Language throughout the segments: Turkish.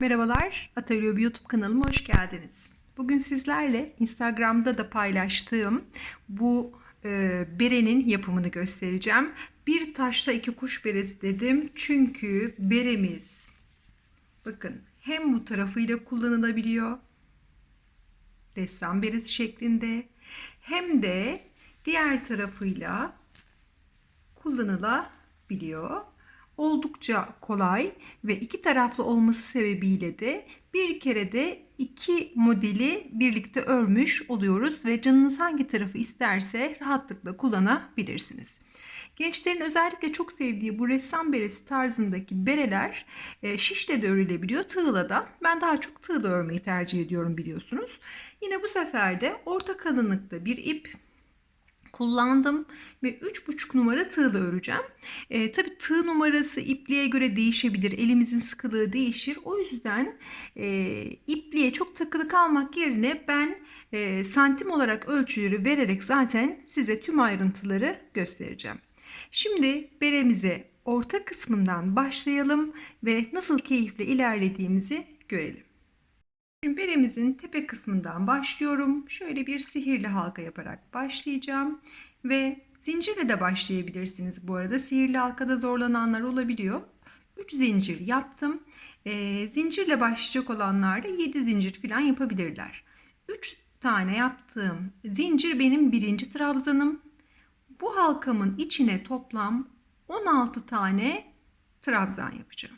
Merhabalar, Atölye YouTube kanalıma hoş geldiniz. Bugün sizlerle Instagram'da da paylaştığım bu e, berenin yapımını göstereceğim. Bir taşla iki kuş beresi dedim çünkü beremiz bakın hem bu tarafıyla kullanılabiliyor ressam beresi şeklinde hem de diğer tarafıyla kullanılabiliyor. Oldukça kolay ve iki taraflı olması sebebiyle de bir kere de iki modeli birlikte örmüş oluyoruz ve canınız hangi tarafı isterse rahatlıkla kullanabilirsiniz. Gençlerin özellikle çok sevdiği bu ressam beresi tarzındaki bereler e, şişle de örülebiliyor, tığla da. Ben daha çok tığla örmeyi tercih ediyorum biliyorsunuz. Yine bu sefer de orta kalınlıkta bir ip kullandım ve 3,5 numara tığla öreceğim. E, tabii tığ numarası ipliğe göre değişebilir. Elimizin sıkılığı değişir. O yüzden e, ipliğe çok takılı kalmak yerine ben e, santim olarak ölçüleri vererek zaten size tüm ayrıntıları göstereceğim. Şimdi beremize orta kısmından başlayalım ve nasıl keyifle ilerlediğimizi görelim. Şimdi beremizin tepe kısmından başlıyorum. Şöyle bir sihirli halka yaparak başlayacağım. Ve zincirle de başlayabilirsiniz bu arada. Sihirli halkada zorlananlar olabiliyor. 3 zincir yaptım. E, zincirle başlayacak olanlar da 7 zincir falan yapabilirler. 3 tane yaptığım zincir benim birinci trabzanım. Bu halkamın içine toplam 16 tane trabzan yapacağım.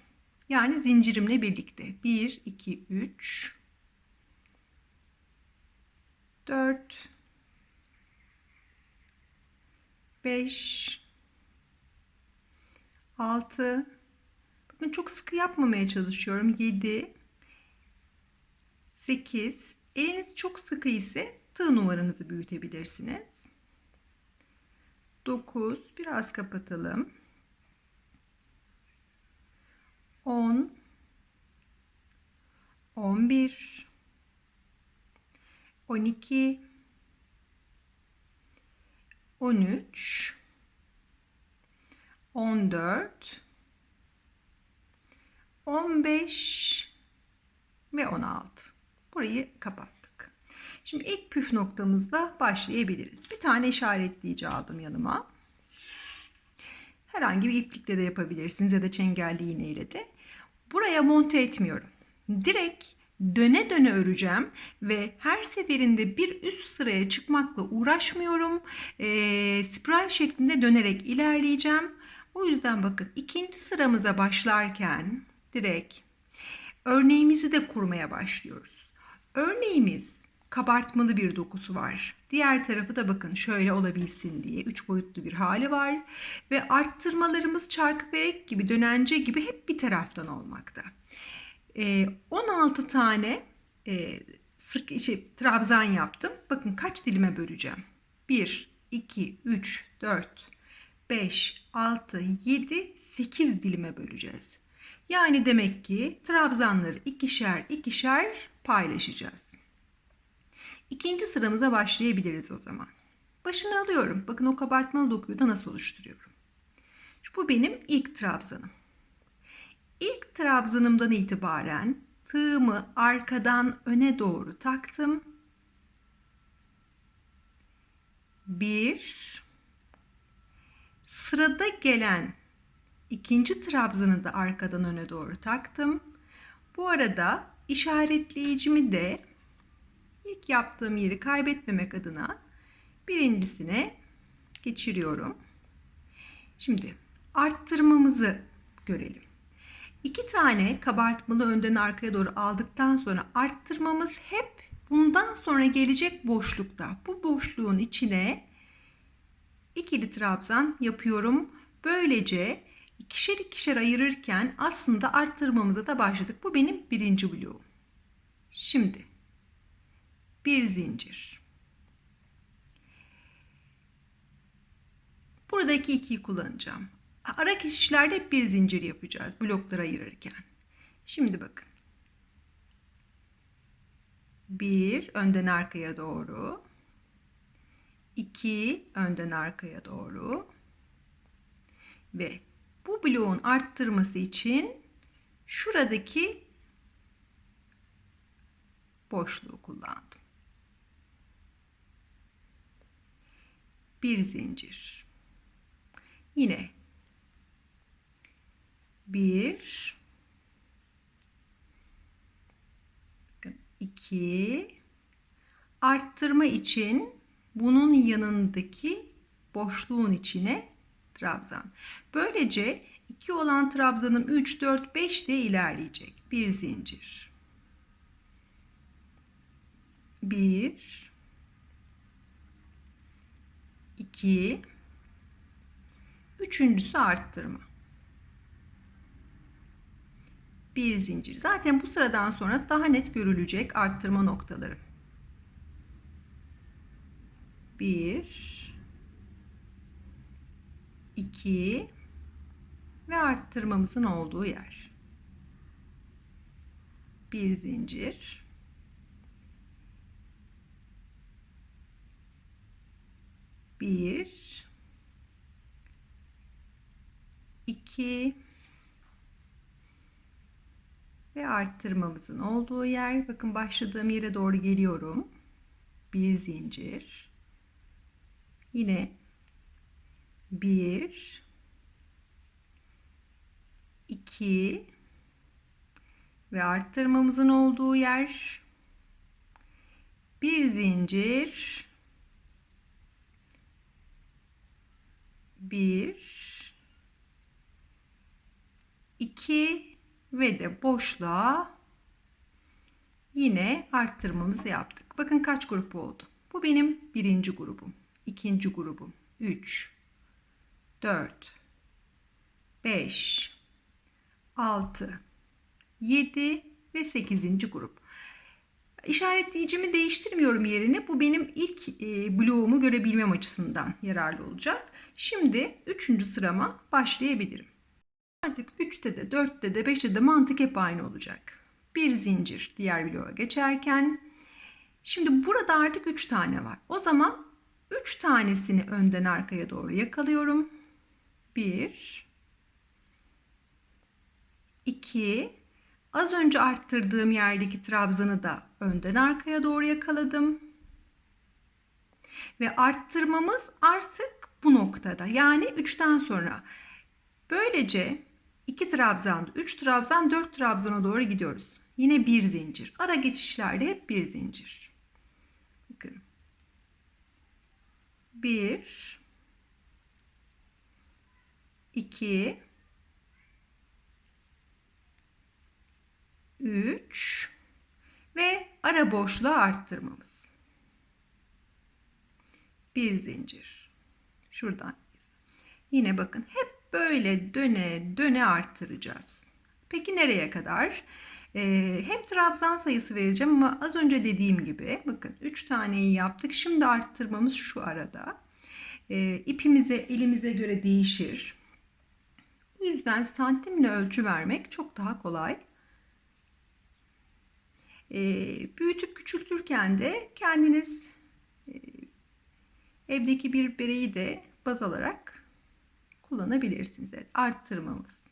Yani zincirimle birlikte 1, 2, 3, 4 5 6 Bakın çok sıkı yapmamaya çalışıyorum. 7 8 Eliniz çok sıkı ise tığ numaranızı büyütebilirsiniz. 9 biraz kapatalım. 10 11 12 13 14 15 ve 16. Burayı kapattık. Şimdi ilk püf noktamızda başlayabiliriz. Bir tane işaretleyici aldım yanıma. Herhangi bir iplikle de yapabilirsiniz ya da çengelli iğneyle de. Buraya monte etmiyorum. Direkt döne döne öreceğim ve her seferinde bir üst sıraya çıkmakla uğraşmıyorum. E, spiral şeklinde dönerek ilerleyeceğim. O yüzden bakın ikinci sıramıza başlarken direkt örneğimizi de kurmaya başlıyoruz. Örneğimiz kabartmalı bir dokusu var. Diğer tarafı da bakın şöyle olabilsin diye üç boyutlu bir hali var. Ve arttırmalarımız çarkı gibi dönence gibi hep bir taraftan olmakta. 16 tane e, sık şey, trabzan yaptım. Bakın kaç dilime böleceğim. 1, 2, 3, 4, 5, 6, 7, 8 dilime böleceğiz. Yani demek ki trabzanları ikişer ikişer paylaşacağız. İkinci sıramıza başlayabiliriz o zaman. Başını alıyorum. Bakın o kabartmalı dokuyu da nasıl oluşturuyorum. Bu benim ilk trabzanım. İlk trabzanımdan itibaren tığımı arkadan öne doğru taktım. Bir sırada gelen ikinci trabzanı da arkadan öne doğru taktım. Bu arada işaretleyicimi de ilk yaptığım yeri kaybetmemek adına birincisine geçiriyorum. Şimdi arttırmamızı görelim. İki tane kabartmalı önden arkaya doğru aldıktan sonra arttırmamız hep bundan sonra gelecek boşlukta. Bu boşluğun içine ikili trabzan yapıyorum. Böylece ikişer ikişer ayırırken aslında arttırmamıza da başladık. Bu benim birinci bloğum. Şimdi bir zincir. Buradaki ikiyi kullanacağım. Ara geçişlerde hep bir zincir yapacağız bloklara ayırırken. Şimdi bakın. Bir önden arkaya doğru. iki önden arkaya doğru. Ve bu bloğun arttırması için şuradaki boşluğu kullandım. Bir zincir. Yine bir, iki, arttırma için bunun yanındaki boşluğun içine trabzan. Böylece 2 olan trabzanım 3, 4, 5 de ilerleyecek. Bir zincir. 1 2 Üçüncüsü arttırma. Bir zincir. Zaten bu sıradan sonra daha net görülecek arttırma noktaları. 1 2 ve arttırmamızın olduğu yer. Bir zincir. Bir, iki ve arttırmamızın olduğu yer. Bakın başladığım yere doğru geliyorum. Bir zincir. Yine bir, 2 ve arttırmamızın olduğu yer bir zincir 1 2 ve de boşluğa yine arttırmamızı yaptık. Bakın kaç grup oldu. Bu benim birinci grubum, ikinci grubum, 3 4 5 6, 7 ve 8. grup. İşaretleyicimi değiştirmiyorum yerini. Bu benim ilk e, bloğumu görebilmem açısından yararlı olacak. Şimdi 3. sırama başlayabilirim. Artık 3'te de 4'te de 5'te de mantık hep aynı olacak. Bir zincir diğer bloğa geçerken. Şimdi burada artık 3 tane var. O zaman 3 tanesini önden arkaya doğru yakalıyorum. 1 2 az önce arttırdığım yerdeki trabzanı da önden arkaya doğru yakaladım. Ve arttırmamız artık bu noktada. Yani 3'ten sonra. Böylece 2 trabzan, 3 trabzan, 4 trabzana doğru gidiyoruz. Yine bir zincir. Ara geçişlerde hep bir zincir. Bakın. 1 2 3 ve ara boşluğu arttırmamız. Bir zincir. Şuradan. Yine bakın hep böyle döne döne arttıracağız. Peki nereye kadar? Ee, hem trabzan sayısı vereceğim ama az önce dediğim gibi bakın 3 taneyi yaptık. Şimdi arttırmamız şu arada. Ee, ipimize elimize göre değişir. O yüzden santimle ölçü vermek çok daha kolay. E, büyütüp küçültürken de kendiniz e, evdeki bir bereyi de baz alarak kullanabilirsiniz. Evet, arttırmamız.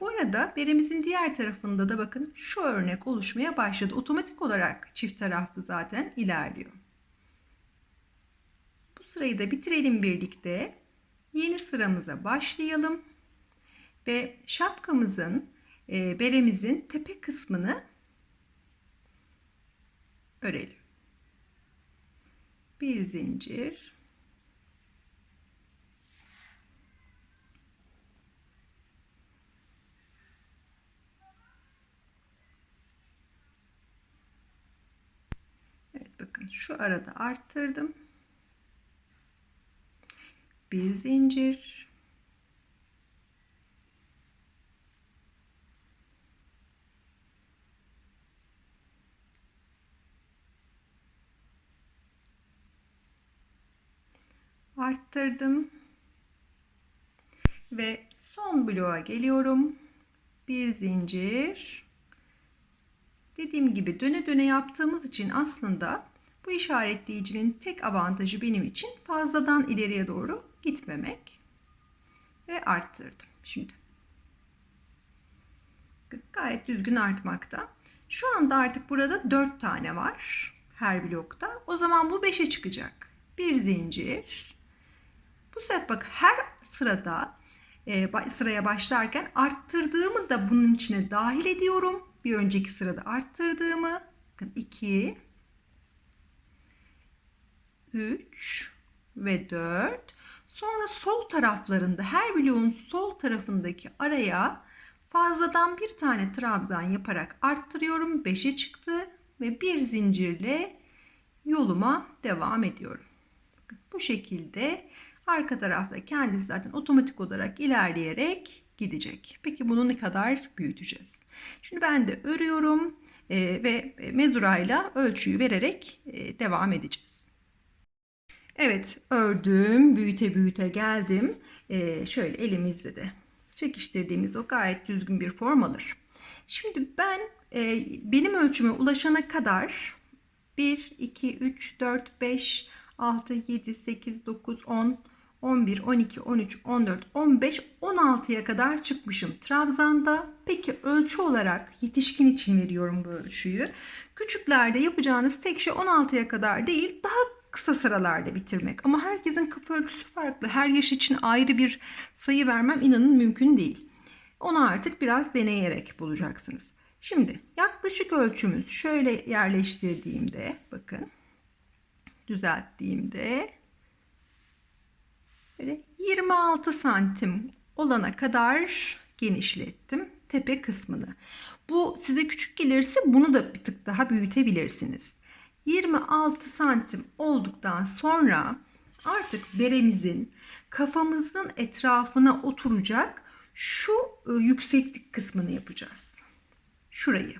Bu arada beremizin diğer tarafında da bakın şu örnek oluşmaya başladı. Otomatik olarak çift taraflı zaten ilerliyor. Bu sırayı da bitirelim birlikte. Yeni sıramıza başlayalım. Ve şapkamızın, e, beremizin tepe kısmını örelim. Bir zincir. Evet bakın şu arada arttırdım. Bir zincir. arttırdım. Ve son bloğa geliyorum. Bir zincir. Dediğim gibi döne döne yaptığımız için aslında bu işaretleyicinin tek avantajı benim için fazladan ileriye doğru gitmemek. Ve arttırdım. Şimdi gayet düzgün artmakta. Şu anda artık burada 4 tane var her blokta. O zaman bu 5'e çıkacak. Bir zincir. Bu sefer bak her sırada e, sıraya başlarken arttırdığımı da bunun içine dahil ediyorum. Bir önceki sırada arttırdığımı. Bakın 2 3 ve 4. Sonra sol taraflarında her bloğun sol tarafındaki araya fazladan bir tane trabzan yaparak arttırıyorum. 5'e çıktı ve bir zincirle yoluma devam ediyorum. Bu şekilde arka tarafta kendisi zaten otomatik olarak ilerleyerek gidecek. Peki bunu ne kadar büyüteceğiz? Şimdi ben de örüyorum ve mezurayla ölçüyü vererek devam edeceğiz. Evet ördüm büyüte büyüte geldim. E, şöyle elimizde de çekiştirdiğimiz o gayet düzgün bir form alır. Şimdi ben e, benim ölçüme ulaşana kadar 1, 2, 3, 4, 5, 6, 7, 8, 9, 10, 11, 12, 13, 14, 15, 16'ya kadar çıkmışım Trabzan'da. Peki ölçü olarak yetişkin için veriyorum bu ölçüyü. Küçüklerde yapacağınız tek şey 16'ya kadar değil daha kısa sıralarda bitirmek. Ama herkesin kafa ölçüsü farklı. Her yaş için ayrı bir sayı vermem inanın mümkün değil. Onu artık biraz deneyerek bulacaksınız. Şimdi yaklaşık ölçümüz şöyle yerleştirdiğimde bakın düzelttiğimde böyle 26 santim olana kadar genişlettim tepe kısmını. Bu size küçük gelirse bunu da bir tık daha büyütebilirsiniz. 26 santim olduktan sonra artık beremizin kafamızın etrafına oturacak şu e, yükseklik kısmını yapacağız. Şurayı.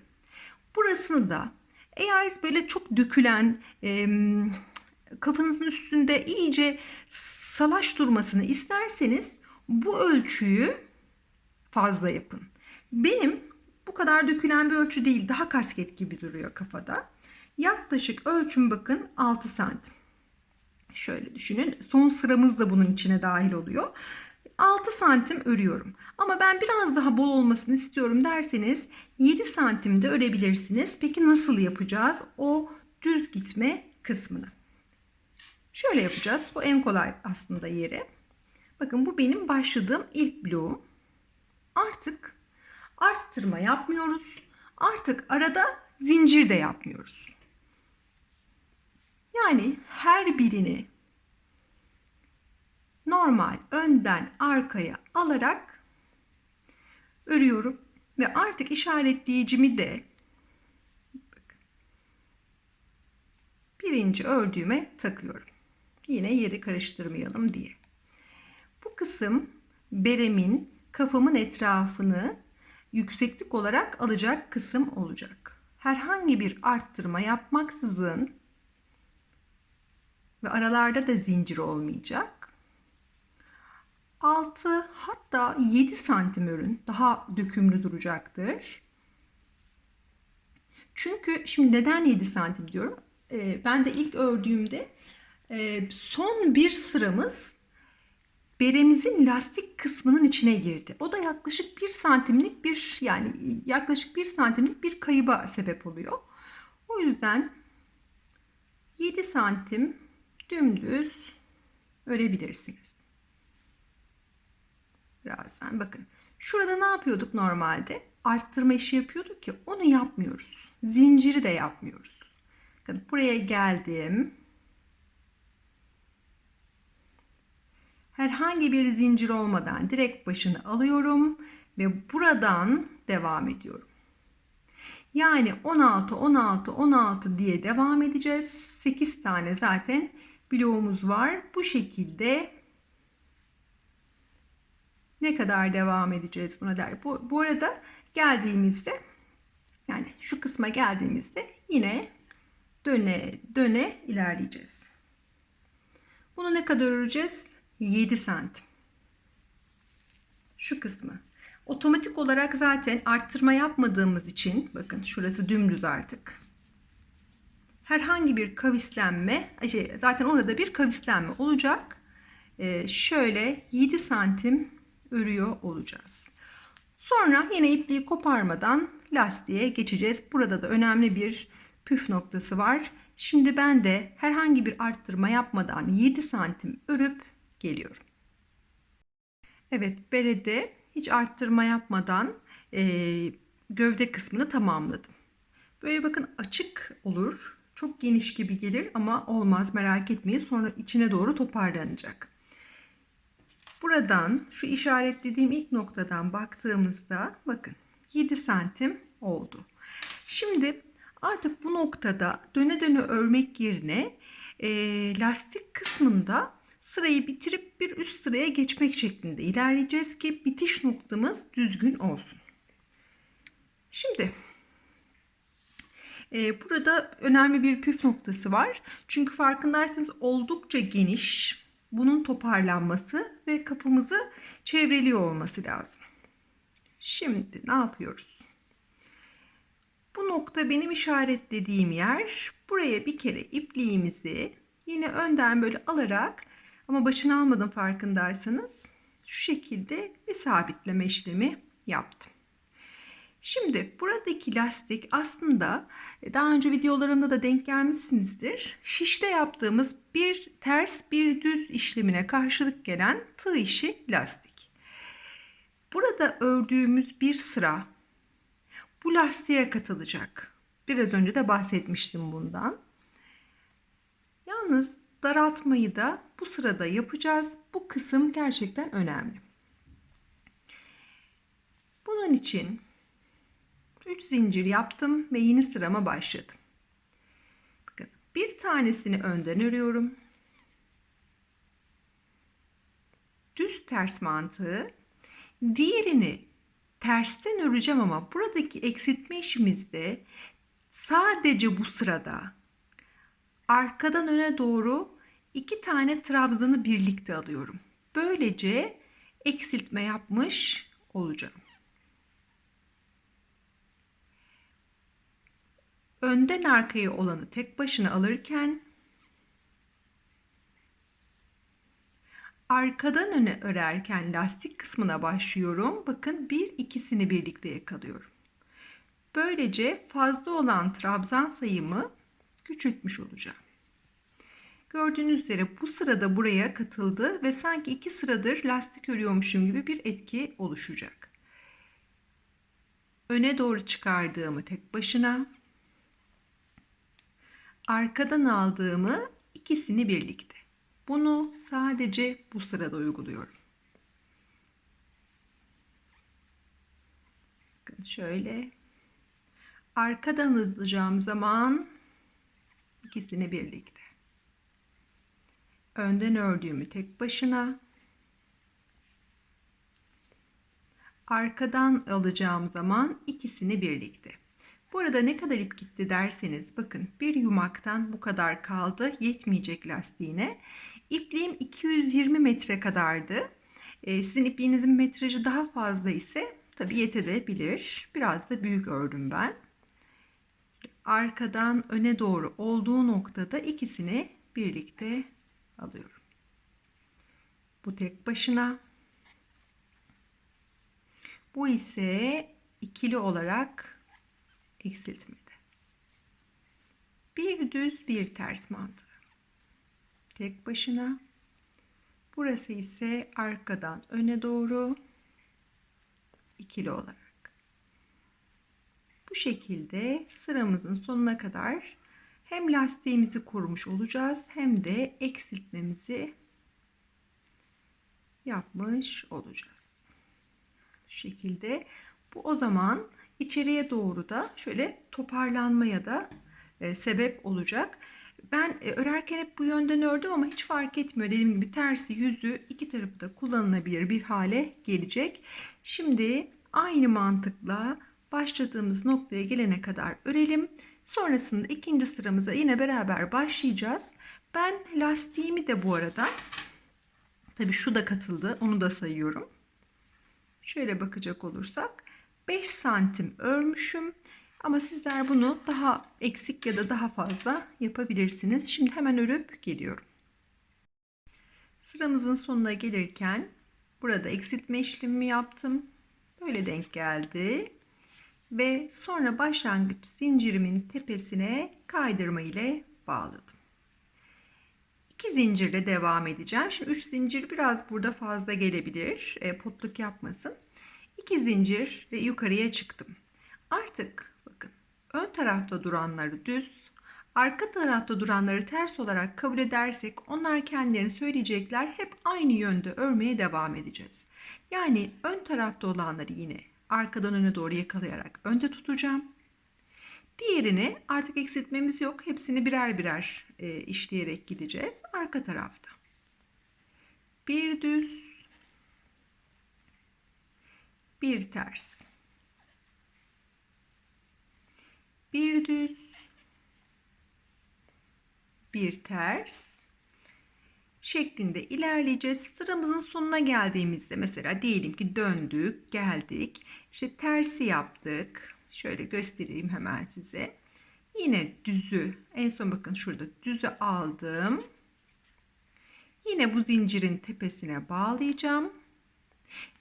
Burasını da eğer böyle çok dökülen kafanızın üstünde iyice salaş durmasını isterseniz bu ölçüyü fazla yapın. Benim bu kadar dökülen bir ölçü değil daha kasket gibi duruyor kafada. Yaklaşık ölçüm bakın 6 santim. Şöyle düşünün. Son sıramız da bunun içine dahil oluyor. 6 santim örüyorum. Ama ben biraz daha bol olmasını istiyorum derseniz 7 santim de örebilirsiniz. Peki nasıl yapacağız o düz gitme kısmını? Şöyle yapacağız. Bu en kolay aslında yeri. Bakın bu benim başladığım ilk bloğum. Artık arttırma yapmıyoruz. Artık arada zincir de yapmıyoruz. Yani her birini normal önden arkaya alarak örüyorum ve artık işaretleyicimi de birinci ördüğüme takıyorum. Yine yeri karıştırmayalım diye. Bu kısım beremin kafamın etrafını yükseklik olarak alacak kısım olacak. Herhangi bir arttırma yapmaksızın ve aralarda da zincir olmayacak. 6 hatta 7 santim örün daha dökümlü duracaktır. Çünkü şimdi neden 7 santim diyorum? Ee, ben de ilk ördüğümde e, son bir sıramız beremizin lastik kısmının içine girdi. O da yaklaşık 1 santimlik bir yani yaklaşık 1 santimlik bir kayıba sebep oluyor. O yüzden 7 santim dümdüz örebilirsiniz. Birazdan bakın. Şurada ne yapıyorduk normalde? Arttırma işi yapıyorduk ki onu yapmıyoruz. Zinciri de yapmıyoruz. Bakın buraya geldim. Herhangi bir zincir olmadan direkt başını alıyorum ve buradan devam ediyorum. Yani 16 16 16 diye devam edeceğiz. 8 tane zaten bloğumuz var. Bu şekilde ne kadar devam edeceğiz buna der. Bu, bu arada geldiğimizde yani şu kısma geldiğimizde yine döne döne ilerleyeceğiz. Bunu ne kadar öreceğiz? 7 santim. Şu kısmı. Otomatik olarak zaten arttırma yapmadığımız için bakın şurası dümdüz artık. Herhangi bir kavislenme şey, zaten orada bir kavislenme olacak. Ee, şöyle 7 santim örüyor olacağız. Sonra yine ipliği koparmadan lastiğe geçeceğiz. Burada da önemli bir püf noktası var. Şimdi ben de herhangi bir arttırma yapmadan 7 santim örüp geliyorum. Evet berede hiç arttırma yapmadan e, gövde kısmını tamamladım. Böyle bakın açık olur. Çok geniş gibi gelir ama olmaz merak etmeyin. Sonra içine doğru toparlanacak. Buradan şu işaretlediğim ilk noktadan baktığımızda bakın 7 santim oldu. Şimdi artık bu noktada döne döne örmek yerine e, lastik kısmında sırayı bitirip bir üst sıraya geçmek şeklinde ilerleyeceğiz ki bitiş noktamız düzgün olsun. Şimdi e, burada önemli bir püf noktası var. Çünkü farkındaysanız oldukça geniş bunun toparlanması ve kapımızı çevreliyor olması lazım. Şimdi ne yapıyoruz? Bu nokta benim işaretlediğim yer. Buraya bir kere ipliğimizi yine önden böyle alarak ama başını almadım farkındaysanız şu şekilde bir sabitleme işlemi yaptım. Şimdi buradaki lastik aslında e, daha önce videolarımda da denk gelmişsinizdir. Şişte yaptığımız bir ters bir düz işlemine karşılık gelen tığ işi lastik. Burada ördüğümüz bir sıra bu lastiğe katılacak. Biraz önce de bahsetmiştim bundan. Yalnız daraltmayı da bu sırada yapacağız. Bu kısım gerçekten önemli. Bunun için 3 zincir yaptım ve yeni sırama başladım. Bakın bir tanesini önden örüyorum. Düz ters mantığı. Diğerini tersten öreceğim ama buradaki eksiltme işimizde sadece bu sırada arkadan öne doğru iki tane trabzanı birlikte alıyorum. Böylece eksiltme yapmış olacağım. Önden arkaya olanı tek başına alırken arkadan öne örerken lastik kısmına başlıyorum. Bakın bir ikisini birlikte yakalıyorum. Böylece fazla olan trabzan sayımı küçültmüş olacağım. Gördüğünüz üzere bu sırada buraya katıldı ve sanki iki sıradır lastik örüyormuşum gibi bir etki oluşacak. Öne doğru çıkardığımı tek başına arkadan aldığımı ikisini birlikte. Bunu sadece bu sırada uyguluyorum. Bakın şöyle arkadan alacağım zaman ikisini birlikte. Önden ördüğümü tek başına arkadan alacağım zaman ikisini birlikte. Bu arada ne kadar ip gitti derseniz bakın bir yumaktan bu kadar kaldı yetmeyecek lastiğine. İpliğim 220 metre kadardı. Ee, sizin ipliğinizin metrajı daha fazla ise tabi yetebilir. Biraz da büyük ördüm ben. Arkadan öne doğru olduğu noktada ikisini birlikte alıyorum. Bu tek başına. Bu ise ikili olarak eksiltmede. Bir düz bir ters mantığı. Tek başına. Burası ise arkadan öne doğru ikili olarak. Bu şekilde sıramızın sonuna kadar hem lastiğimizi kurmuş olacağız hem de eksiltmemizi yapmış olacağız. Şu şekilde bu o zaman içeriye doğru da şöyle toparlanmaya da e, sebep olacak. Ben e, örerken hep bu yönden ördüm ama hiç fark etmiyor. Dediğim gibi tersi yüzü iki tarafı da kullanılabilir bir hale gelecek. Şimdi aynı mantıkla başladığımız noktaya gelene kadar örelim. Sonrasında ikinci sıramıza yine beraber başlayacağız. Ben lastiğimi de bu arada tabi şu da katıldı onu da sayıyorum. Şöyle bakacak olursak 5 santim örmüşüm. Ama sizler bunu daha eksik ya da daha fazla yapabilirsiniz. Şimdi hemen örüp geliyorum. Sıramızın sonuna gelirken burada eksiltme işlemimi yaptım. Böyle denk geldi. Ve sonra başlangıç zincirimin tepesine kaydırma ile bağladım. İki zincirle devam edeceğim. Şimdi üç zincir biraz burada fazla gelebilir. E, potluk yapmasın. İki zincir ve yukarıya çıktım. Artık bakın ön tarafta duranları düz, arka tarafta duranları ters olarak kabul edersek onlar kendilerini söyleyecekler hep aynı yönde örmeye devam edeceğiz. Yani ön tarafta olanları yine arkadan öne doğru yakalayarak önde tutacağım. Diğerini artık eksiltmemiz yok. Hepsini birer birer e, işleyerek gideceğiz. Arka tarafta. Bir düz, bir ters. Bir düz, bir ters şeklinde ilerleyeceğiz. Sıramızın sonuna geldiğimizde mesela diyelim ki döndük, geldik. İşte tersi yaptık. Şöyle göstereyim hemen size. Yine düzü en son bakın şurada düzü aldım. Yine bu zincirin tepesine bağlayacağım.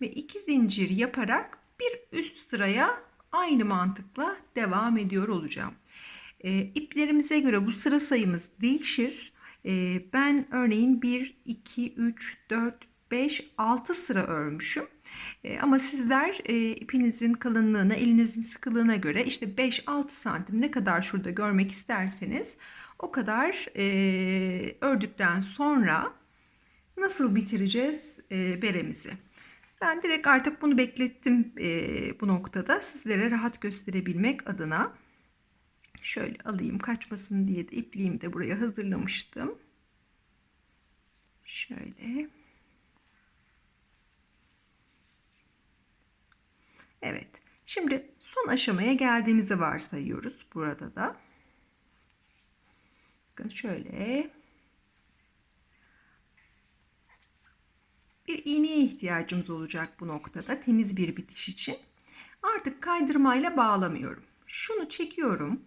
Ve iki zincir yaparak bir üst sıraya aynı mantıkla devam ediyor olacağım. E, iplerimize göre bu sıra sayımız değişir. E, ben örneğin 1, 2, 3, 4, 5, 6 sıra örmüşüm. E, ama sizler e, ipinizin kalınlığına, elinizin sıkılığına göre işte 5-6 santim ne kadar şurada görmek isterseniz o kadar e, ördükten sonra nasıl bitireceğiz e, beremizi. Ben direkt artık bunu beklettim e, bu noktada sizlere rahat gösterebilmek adına. Şöyle alayım kaçmasın diye de ipliğimi de buraya hazırlamıştım. Şöyle. Evet. Şimdi son aşamaya geldiğimizi varsayıyoruz burada da. Bakın şöyle. İğneye ihtiyacımız olacak bu noktada temiz bir bitiş için. Artık kaydırmayla bağlamıyorum. Şunu çekiyorum.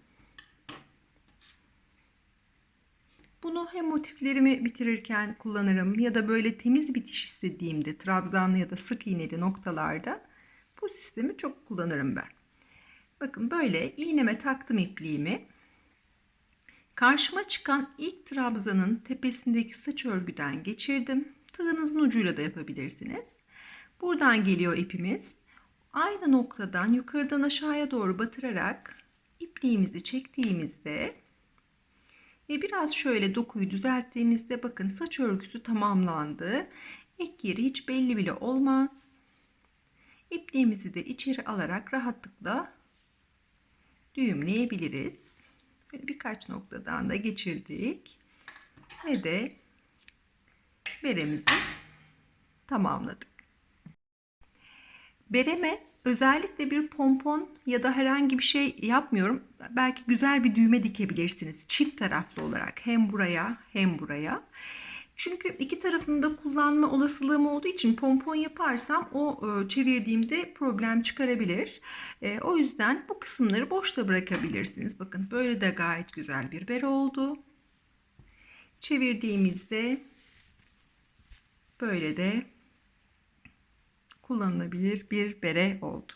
Bunu hem motiflerimi bitirirken kullanırım ya da böyle temiz bitiş istediğimde trabzanlı ya da sık iğneli noktalarda bu sistemi çok kullanırım ben. Bakın böyle iğneme taktım ipliğimi. Karşıma çıkan ilk trabzanın tepesindeki saç örgüden geçirdim. Tığınızın ucuyla da yapabilirsiniz. Buradan geliyor ipimiz. Aynı noktadan yukarıdan aşağıya doğru batırarak ipliğimizi çektiğimizde ve biraz şöyle dokuyu düzelttiğimizde bakın saç örgüsü tamamlandı. Ek yeri hiç belli bile olmaz. İpliğimizi de içeri alarak rahatlıkla düğümleyebiliriz. Böyle birkaç noktadan da geçirdik. Ve de beremizi tamamladık. Bereme özellikle bir pompon ya da herhangi bir şey yapmıyorum. Belki güzel bir düğme dikebilirsiniz çift taraflı olarak hem buraya hem buraya. Çünkü iki tarafını da kullanma olasılığım olduğu için pompon yaparsam o e, çevirdiğimde problem çıkarabilir. E, o yüzden bu kısımları boşta bırakabilirsiniz. Bakın böyle de gayet güzel bir bere oldu. Çevirdiğimizde böyle de kullanılabilir bir bere oldu.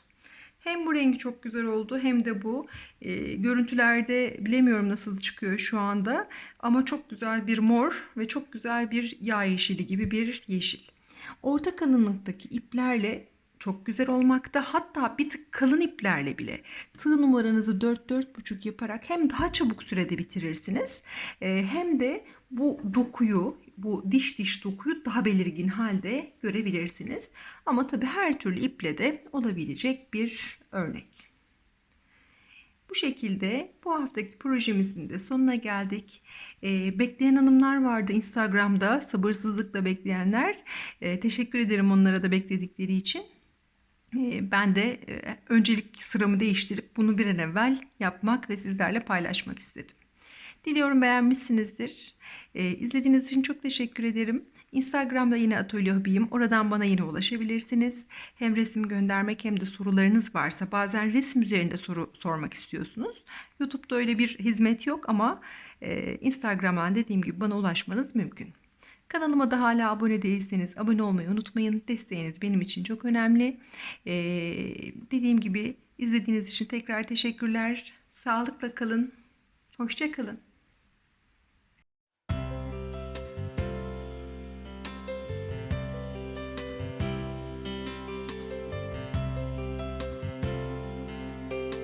Hem bu rengi çok güzel oldu hem de bu e, görüntülerde bilemiyorum nasıl çıkıyor şu anda ama çok güzel bir mor ve çok güzel bir yağ yeşili gibi bir yeşil. Orta kalınlıktaki iplerle çok güzel olmakta. Hatta bir tık kalın iplerle bile tığ numaranızı 4-4,5 yaparak hem daha çabuk sürede bitirirsiniz e, hem de bu dokuyu bu diş diş dokuyu daha belirgin halde görebilirsiniz. Ama tabi her türlü iple de olabilecek bir örnek. Bu şekilde bu haftaki projemizin de sonuna geldik. Ee, bekleyen hanımlar vardı Instagram'da sabırsızlıkla bekleyenler. Ee, teşekkür ederim onlara da bekledikleri için. Ee, ben de e, öncelik sıramı değiştirip bunu bir an evvel yapmak ve sizlerle paylaşmak istedim. Diliyorum beğenmişsinizdir. Ee, izlediğiniz için çok teşekkür ederim. Instagram'da yine Atölye Hobiyim. Oradan bana yine ulaşabilirsiniz. Hem resim göndermek hem de sorularınız varsa bazen resim üzerinde soru sormak istiyorsunuz. YouTube'da öyle bir hizmet yok ama e, Instagram'dan dediğim gibi bana ulaşmanız mümkün. Kanalıma da hala abone değilseniz abone olmayı unutmayın. Desteğiniz benim için çok önemli. Ee, dediğim gibi izlediğiniz için tekrar teşekkürler. Sağlıkla kalın. Hoşça kalın.